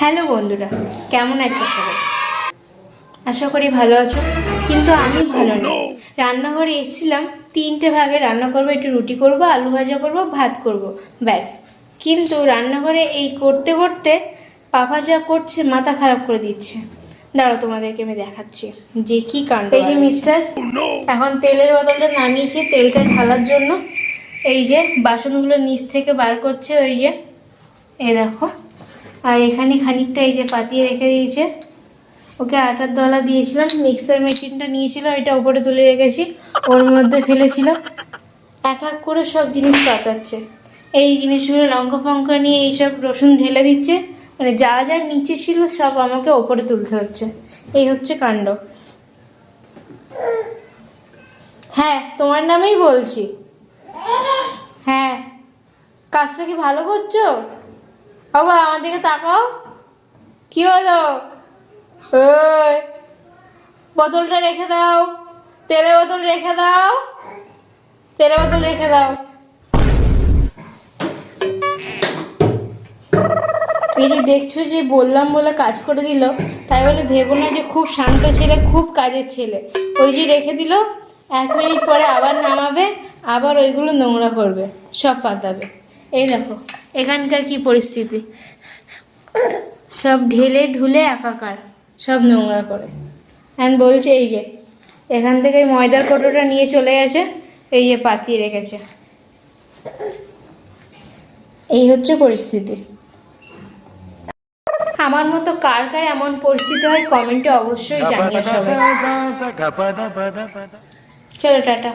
Hello বন্ধুরা কেমন আছো সবাই? আশা করি ভালো আছো কিন্তু আমি ভালো নেই। রান্নাঘরে এসেছিলাম তিনটে ভাগে রান্না করব একটু রুটি করব আলু ভাজা করব ভাত করব ব্যাস। কিন্তু রান্নাঘরে এই করতে করতে পাপা যা করছে মাথা খারাপ করে দিচ্ছে। দাঁড়াও তোমাদেরকে আমি দেখাচ্ছি যে কি কাণ্ড এই যে মিস্টার এখন তেলের বোতলটা নামিয়েছে তেলটা ঢালার জন্য। এই যে বাসনগুলো নিচ থেকে বার করছে ওই যে এই দেখো। আর এখানে খানিকটা এই যে পাতিয়ে রেখে দিয়েছে। ওকে আটার দলা দিয়েছিলাম মিক্সার মেশিনটা নিয়েছিল, এটা উপরে তুলে রেখেছি, ওর মধ্যে ফেলেছিল। এক এক করে সব জিনিস পাতাচ্ছে। এই জিনিসগুলো লঙ্কা ফঙ্কা নিয়ে এইসব রসুন ঢেলে দিচ্ছে মানে যা যা নিচে ছিল সব আমাকে ওপরে তুলতে হচ্ছে। এই হচ্ছে কাণ্ড। হ্যাঁ তোমার নামেই বলছি। হ্যাঁ কাজটা কি ভালো করছ? বাবা, আমার দিকে তাকাও। কি হলো? ওই বোতলটা রেখে দাও। তেলের বোতল রেখে দাও। তেলের বোতল রেখে দাও। এই যে দেখছ যে বললাম বলে কাজ করে দিল, তাই বলে ভেবো না যে খুব শান্ত ছেলে, খুব কাজের ছেলে। ওই যে রেখে দিল, এক মিনিট পরে আবার নামাবে, আবার ওইগুলো নোংরা করবে, সব পাতাবে এই দেখো এখানকার কি পরিস্থিতি? সব ঢেলে ঢুলে একাকার সব নোংরা করে। হ্যাঁ বলছে এই যে এখান থেকে ময়দার কোটোটা নিয়ে চলে গেছে এই যে পাতিয়ে রেখেছে। এই হচ্ছে পরিস্থিতি। আমার মতো কার কার এমন পরিস্থিতি হয় কমেন্টে অবশ্যই জানিয়ে সবাই। চলো টাটা।